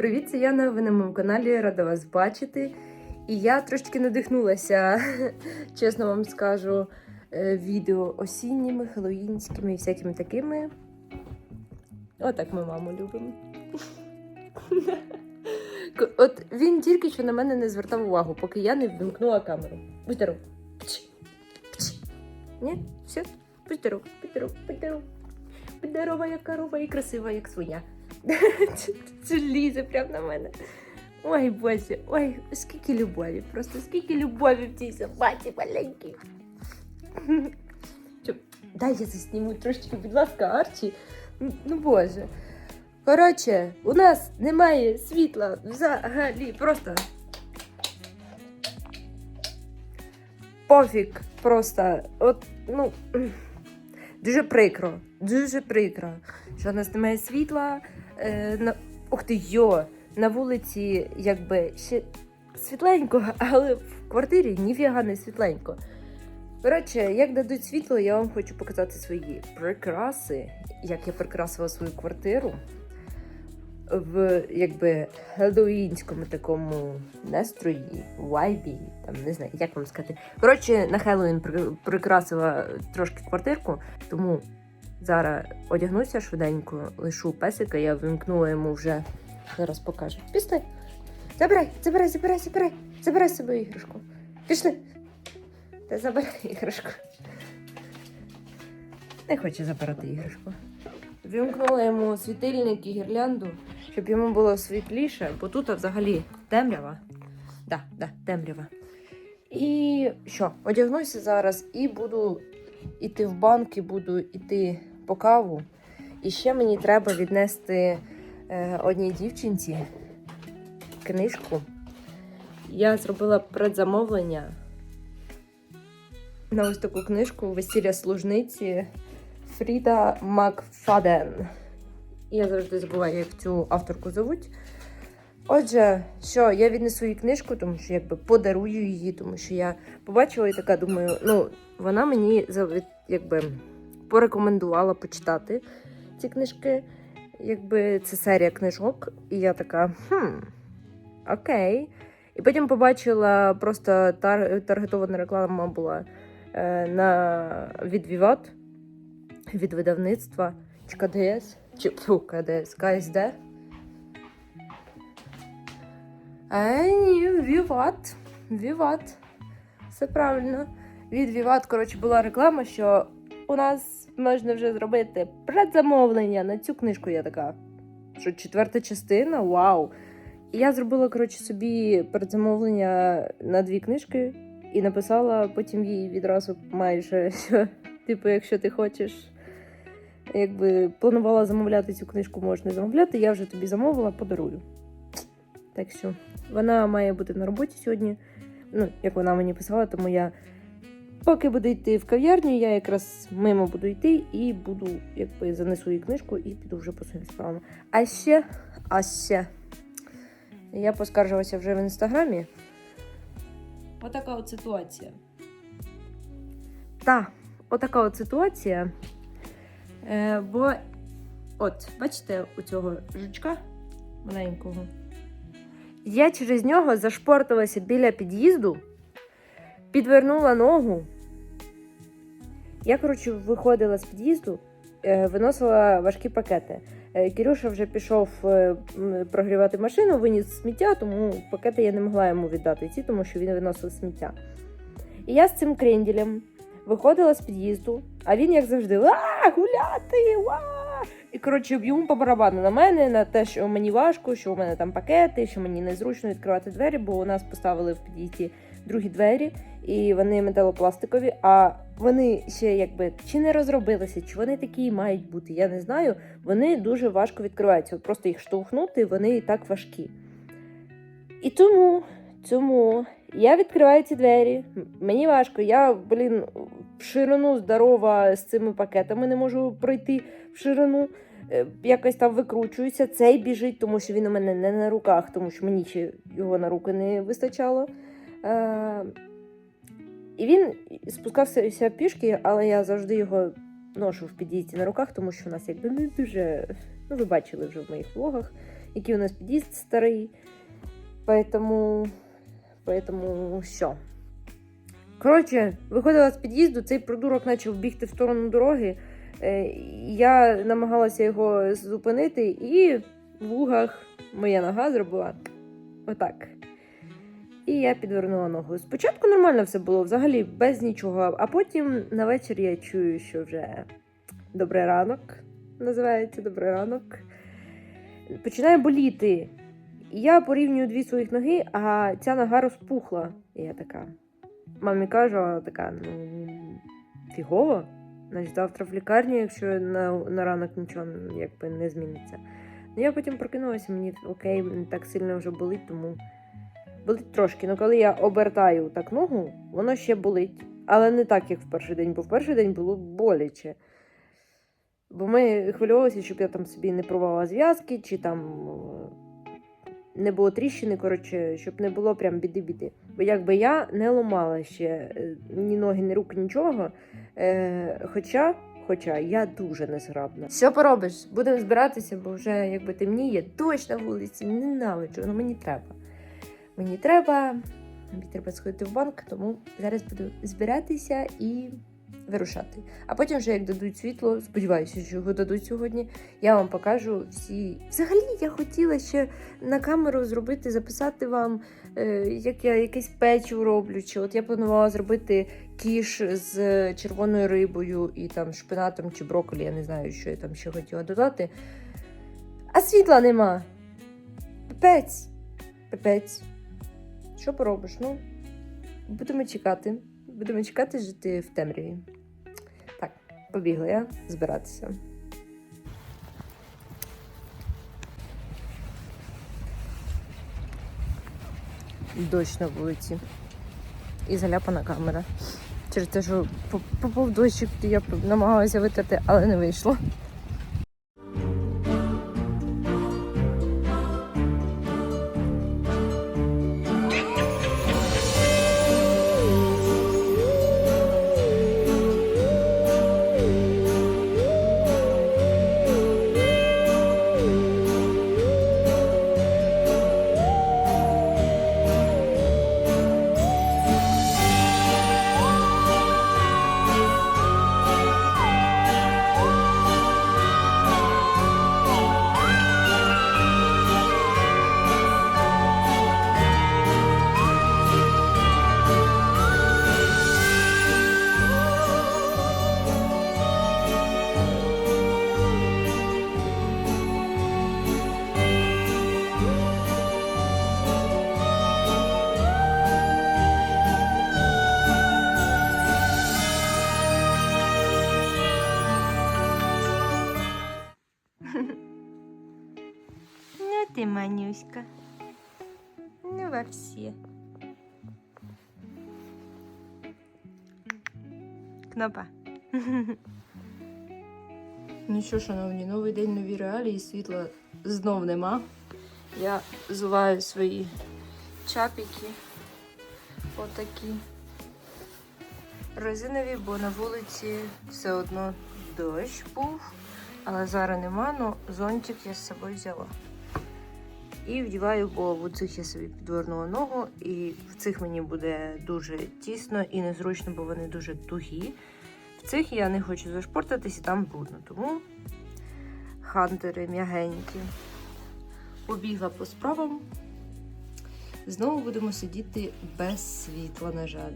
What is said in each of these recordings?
Привіт, це Яна, ви на моєму каналі, рада вас бачити. І я трошки надихнулася, чесно вам скажу, е, відео осінніми, хеллоїнськими і всякими такими. Отак ми маму любимо. От він тільки що на мене не звертав увагу, поки я не ввімкнула камеру. Будь здоров. Ні? Все? Будь здоров, будь здоров, будь здоров. Здорова, як корова і красива, як свиня. Це- лізе прямо на мене. Ой, боже, ой, скільки любові, просто скільки любові в цій собаці маленькій. Дай я засніму трошечки, будь ласка, Арчі. Ну, боже. Коротше, у нас немає світла взагалі. Просто. Пофіг. Просто. От, ну. Дуже прикро. Дуже прикро. Що у нас немає світла. Е, на... Ух ти, йо! На вулиці, якби ще світленько, але в квартирі ніфіга не світленько. Коротше, як дадуть світло, я вам хочу показати свої прикраси, як я прикрасила свою квартиру в якби хеллоуінському такому настрої, вайбі, там не знаю, як вам сказати. Коротше, на Хеллоуін прикрасила трошки квартирку, тому зараз одягнуся швиденько, лишу песика, я вимкнула йому вже. Зараз покажу. Пішли. Забирай, забирай, забирай, забирай, забирай з собою іграшку. Пішли. Та забирай іграшку. Не хоче забирати іграшку. Вімкнула йому світильник і гірлянду, щоб йому було світліше, бо тут взагалі темрява. Да, да, темрява. І що, одягнуся зараз і буду йти в банк, і буду йти по каву. І ще мені треба віднести е, одній дівчинці книжку. Я зробила предзамовлення на ось таку книжку Весілля служниці Фріда Макфаден. Я завжди забуваю, як цю авторку зовуть. Отже, що я віднесу їй книжку, тому що якби подарую її, тому що я побачила і така думаю, ну, вона мені якби порекомендувала почитати ці книжки. Якби це серія книжок, і я така, хм, окей. І потім побачила просто тар- таргетована реклама була е, на від Vivat, від видавництва чи КДС, чи фу, КДС, КСД. А ні, Vivat, Vivat. Все правильно. Від Vivat, коротше, була реклама, що у нас можна вже зробити предзамовлення на цю книжку. Я така. Що четверта частина? Вау! І я зробила, коротше, собі передзамовлення на дві книжки і написала потім їй відразу майже, що, типу, якщо ти хочеш, якби планувала замовляти цю книжку, можна замовляти, я вже тобі замовила, подарую. Так що вона має бути на роботі сьогодні. Ну, як вона мені писала, тому я поки буду йти в кав'ярню, я якраз мимо буду йти і буду, якби занесу їй книжку і піду вже по своїм справам. А ще, а ще. Я поскаржилася вже в інстаграмі. Отака от ситуація. Та, отака от ситуація. Е, бо, от, бачите, у цього жучка маленького. Я через нього зашпортилася біля під'їзду, підвернула ногу. Я, коротше, виходила з під'їзду, е, виносила важкі пакети. Е, Кирюша вже пішов прогрівати машину, виніс сміття, тому пакети я не могла йому віддати ці, тому що він виносив сміття. І я з цим кренділем виходила з під'їзду, а він, як завжди, а гуляти! Ва! І коротше, йому по барабану на мене, на те, що мені важко, що у мене там пакети, що мені незручно відкривати двері, бо у нас поставили в під'їзді другі двері, і вони металопластикові, а вони ще якби чи не розробилися, чи вони такі мають бути, я не знаю. Вони дуже важко відкриваються. Просто їх штовхнути, вони і так важкі. І тому, тому я відкриваю ці двері. Мені важко, я, блін, в ширину здорова з цими пакетами не можу пройти в ширину. Е, Якось там викручуюся. Цей біжить, тому що він у мене не на руках, тому що мені ще його на руки не вистачало. Е, і він спускався пішки, але я завжди його ношу в під'їзді на руках, тому що в нас якби не дуже. Ну, ви бачили вже в моїх влогах. який у нас під'їзд старий. Поэтому, поэтому що? Коротше, виходила з під'їзду, цей придурок почав бігти в сторону дороги. Е, Я намагалася його зупинити, і в лугах моя нога зробила отак. І я підвернула ногу. Спочатку нормально все було, взагалі без нічого. А потім на вечір я чую, що вже добрий ранок називається добрий ранок. Починає боліти. Я порівнюю дві своїх ноги, а ця нога розпухла. І я така. Мамі кажу, вона така, ну, фігово. Значить, завтра в лікарні, якщо на, на ранок нічого якби не зміниться. Ну, я потім прокинулася, мені окей, так сильно вже болить, тому болить трошки. Ну, коли я обертаю так ногу, воно ще болить. Але не так, як в перший день, бо в перший день було боляче. Бо ми хвилювалися, щоб я там собі не порвала зв'язки, чи там е, не було тріщини, коротше, щоб не було прям біди-біди. Якби я не ламала ще е, ні ноги, ні рук, нічого. Е, хоча, хоча я дуже незграбна. Що поробиш? Будемо збиратися, бо вже якби темніє, дощ на вулиці, ненавиджу, ну мені треба. Мені треба, мені треба сходити в банк, тому зараз буду збиратися і вирушати. А потім, вже як дадуть світло, сподіваюся, що його дадуть сьогодні. Я вам покажу всі. Взагалі, я хотіла ще на камеру зробити, записати вам, е, як я якесь печиво роблю. Чи от я планувала зробити кіш з червоною рибою і там шпинатом чи брокколі, я не знаю, що я там ще хотіла додати. А світла нема. Пипець. Пипець. Що поробиш? Ну, будемо чекати. Будемо чекати жити в темряві. Так, побігла я збиратися. Дощ на вулиці. І заляпана камера. Через те, що по- попав дощик, я намагалася витерти, але не вийшло. Ти, Манюська. Ну, вообще. Кнопа. Ну що, шановні, новий день, нові реалії, світла знов нема. Я зуваю свої чапіки. Отакі. Резинові, бо на вулиці все одно дощ був. Але зараз нема, але зонтик я з собою взяла. І вдіваю, бо в цих я собі підвернула ногу, і в цих мені буде дуже тісно і незручно, бо вони дуже тугі. В цих я не хочу зашпортатись і там брудно. Тому хантери м'ягенькі. Побігла по справам. Знову будемо сидіти без світла, на жаль.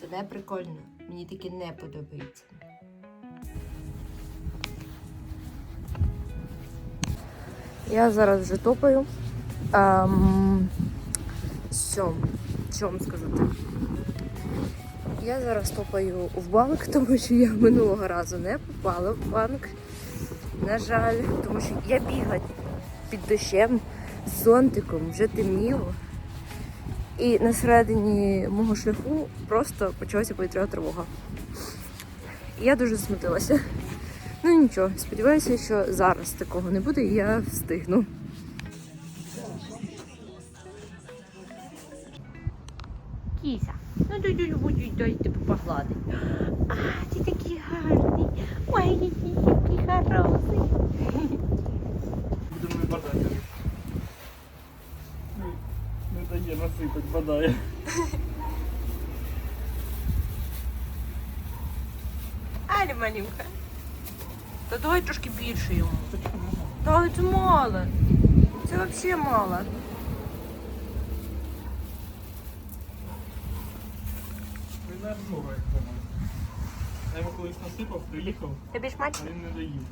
Це не прикольно. Мені таке не подобається. Я зараз вже топаю. Ем, що? Що вам сказати? Я зараз топаю в банк, тому що я минулого разу не попала в банк. На жаль, тому що я бігла під дощем з зонтиком, вже темніло. І на середині мого шляху просто почалася повітряна тривога. Я дуже засмутилася. Ну нічого, сподіваюся, що зараз такого не буде і я встигну. Кіса, ну дай любить, дай тебе погладить. А, ти такий гарний. Ой, який хороший. будемо бадати. Ну, Не дає насипать, бадає. Алі малюка. Та давай трошки більше йому. Та це мало. Це взагалі мало. Він як. Я йому колись насипав, приїхав, Тобі а смачно? він не доїв.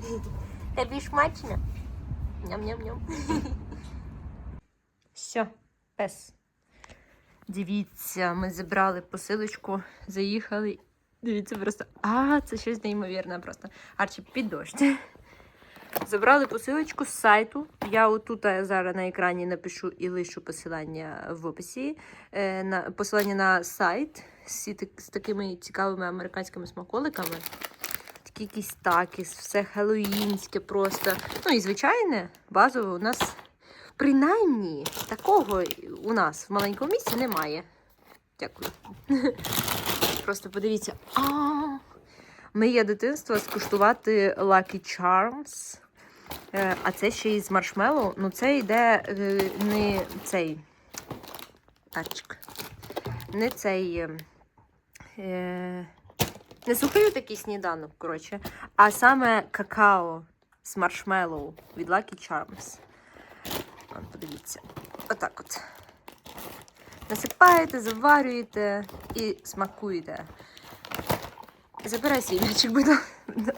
Тобі смачно? Ням-ням-ням. Все, пес. Дивіться, ми забрали посилочку, заїхали. Дивіться просто. А, це щось неймовірне просто. Арчі, під дощ. Забрали посилочку з сайту. Я отут е, зараз на екрані напишу і лишу посилання в описі. Е, на, посилання на сайт з, такими цікавими американськими смаколиками. Такі якісь такіс, все хеллоїнське просто. Ну і звичайне, базове у нас принаймні такого у нас в маленькому місці немає. Дякую. Просто подивіться. А, Моє дитинство скуштувати Lucky Charms. Е, А це ще й з маршмеллоу. Ну, це йде е, не цей. Арчик. Не цей. е, не сухий такий сніданок, коротше, а саме какао з маршмеллоу від Lucky Charms. Подивіться. Отак от. Насипаєте, заварюєте і смакуєте. Забирай свій.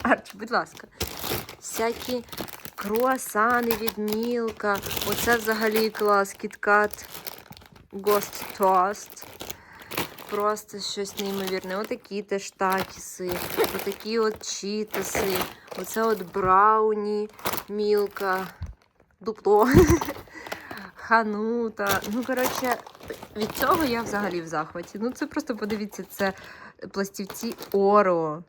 Арчі, будь ласка. Всякі круасани від Мілка. Оце взагалі клас. Кіткат Ghost Toast. Просто щось неймовірне. Отакі теж такіси, отакі от чітаси, оце от брауні, мілка, дупло, ханута. Ну, коротше, від цього я взагалі в захваті. Ну, це просто подивіться, це пластівці Оро.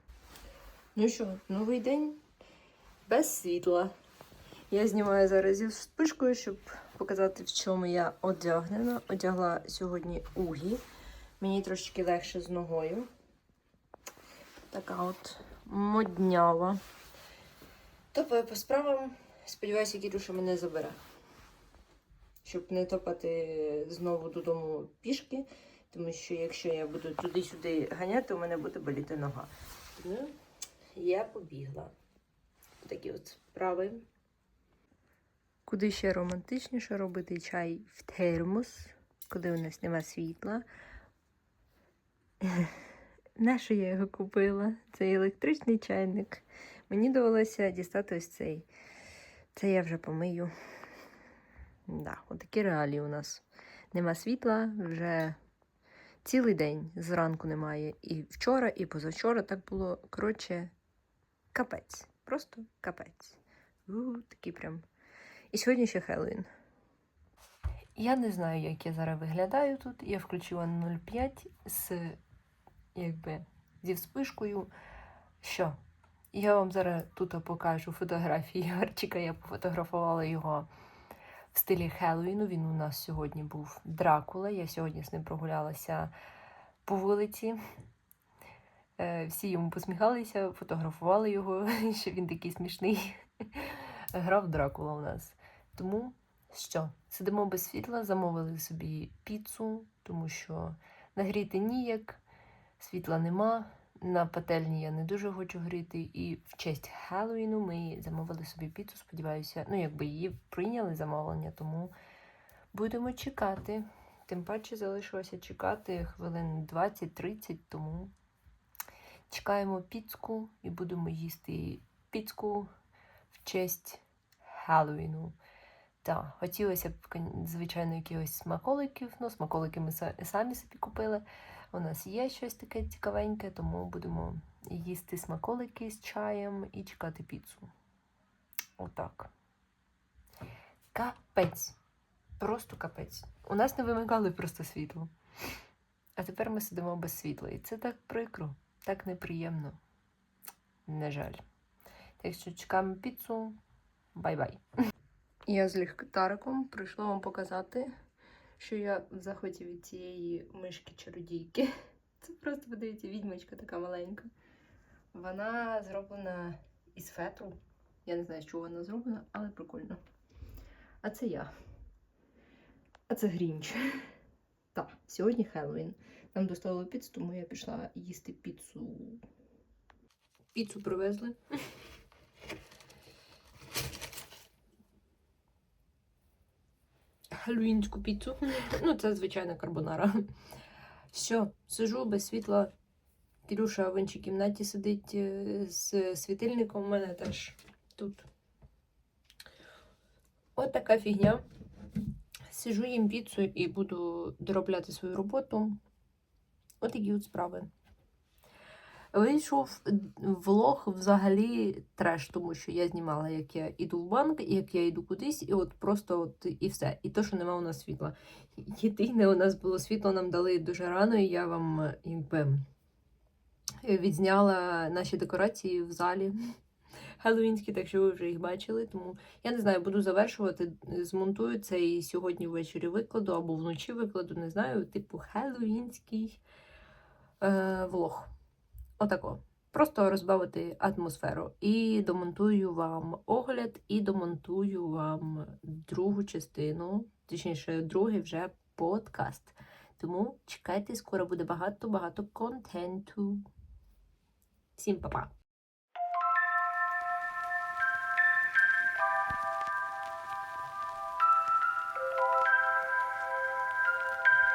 Ну що, новий день без світла. Я знімаю зараз зі спишкою, щоб показати, в чому я одягнена. Одягла сьогодні угі. Мені трошки легше з ногою. Така от моднява. Топаю по справам. Сподіваюся, Кірюша мене забере. Щоб не топати знову додому пішки. Тому що якщо я буду туди-сюди ганяти, у мене буде боліти нога. Ну, я побігла. Такі от справи. Куди ще романтичніше робити чай в термос, коли у нас нема світла. Нащо я його купила? Цей електричний чайник. Мені довелося дістати ось цей. Це я вже помию. Да, отакі реалії у нас. Нема світла вже цілий день зранку немає. І вчора, і позавчора так було. Коротше, капець. Просто капець. У, такий прям. І сьогодні ще Хеллоуін. Я не знаю, як я зараз виглядаю тут. Я включила 0,5 з якби зі вспишкою. Що? Я вам зараз тут покажу фотографії Арчика. Я пофотографувала його в стилі Хеллоуіну. Він у нас сьогодні був Дракула. Я сьогодні з ним прогулялася по вулиці. Е, Всі йому посміхалися, фотографували його, що він такий смішний. Грав Дракула у нас. Тому що? Сидимо без світла, замовили собі піцу, тому що нагріти ніяк, світла нема. На пательні я не дуже хочу гріти. І в честь Хеллоуіну ми замовили собі піцу. Сподіваюся, ну якби її прийняли замовлення, тому будемо чекати. Тим паче залишилося чекати хвилин 20-30, тому чекаємо піцку і будемо їсти піцку в честь Хеллоуіну. Так, хотілося б, звичайно, якихось смаколиків. Ну, смаколики ми самі собі купили. У нас є щось таке цікавеньке, тому будемо їсти смаколики з чаєм і чекати піцу. Отак. Капець. Просто капець. У нас не вимикали просто світло. А тепер ми сидимо без світла. І це так прикро, так неприємно. На жаль. Так що чекаємо піцу. Бай-бай. Я з ліхтариком прийшла вам показати, що я в захваті від цієї мишки чародійки. Це просто подивіться, відьмочка така маленька. Вона зроблена із фетру. Я не знаю, з чого вона зроблена, але прикольно. А це я. А це Грінч. Так, сьогодні Хеллоуін. Нам доставили піцу, тому я пішла їсти піцу. Піцу привезли. Хеллоуінську піцу. Ну, це звичайна карбонара. Все, сижу без світла. Кирюша в іншій кімнаті сидить е, з світильником. У мене теж тут. От така фігня. Сижу їм піцу і буду доробляти свою роботу. От такі от справи. Вийшов влог взагалі треш, тому що я знімала, як я йду в банк, як я йду кудись, і от просто от і все. І то, що нема у нас світла. Єдине, у нас було світло, нам дали дуже рано, і я вам якби відзняла наші декорації в залі. Хеллоуінські, так що ви вже їх бачили. Тому я не знаю, буду завершувати, змонтую це і сьогодні ввечері викладу або вночі викладу, не знаю, типу хеллоуінський е, влог. Отако. Просто розбавити атмосферу. І домонтую вам огляд, і домонтую вам другу частину, точніше, другий вже подкаст. Тому чекайте, скоро буде багато-багато контенту. Всім па-па!